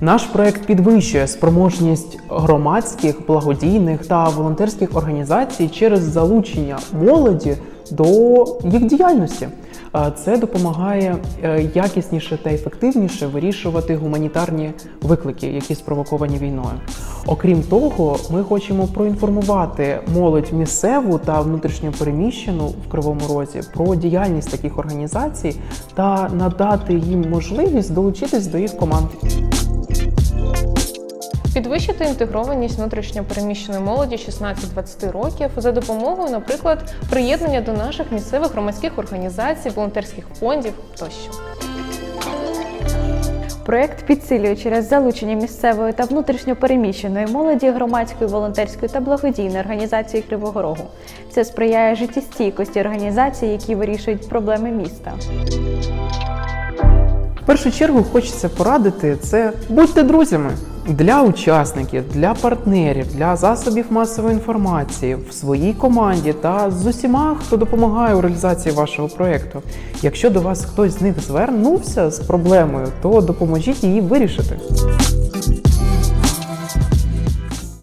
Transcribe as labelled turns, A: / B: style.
A: Наш проект підвищує спроможність громадських, благодійних та волонтерських організацій через залучення молоді до їх діяльності. Це допомагає е, якісніше та ефективніше вирішувати гуманітарні виклики, які спровоковані війною. Окрім того, ми хочемо проінформувати молодь місцеву та внутрішньопереміщену в Кривому Розі про діяльність таких організацій та надати їм можливість долучитись до їх команд.
B: Підвищити інтегрованість внутрішньопереміщеної молоді 16-20 років за допомогою, наприклад, приєднання до наших місцевих громадських організацій, волонтерських фондів тощо.
C: Проект підсилює через залучення місцевої та внутрішньопереміщеної молоді громадської, волонтерської та благодійної організації Кривого Рогу. Це сприяє життєстійкості організацій, які вирішують проблеми міста.
A: В першу чергу хочеться порадити це будьте друзями для учасників, для партнерів, для засобів масової інформації в своїй команді та з усіма, хто допомагає у реалізації вашого проєкту. Якщо до вас хтось з них звернувся з проблемою, то допоможіть її вирішити.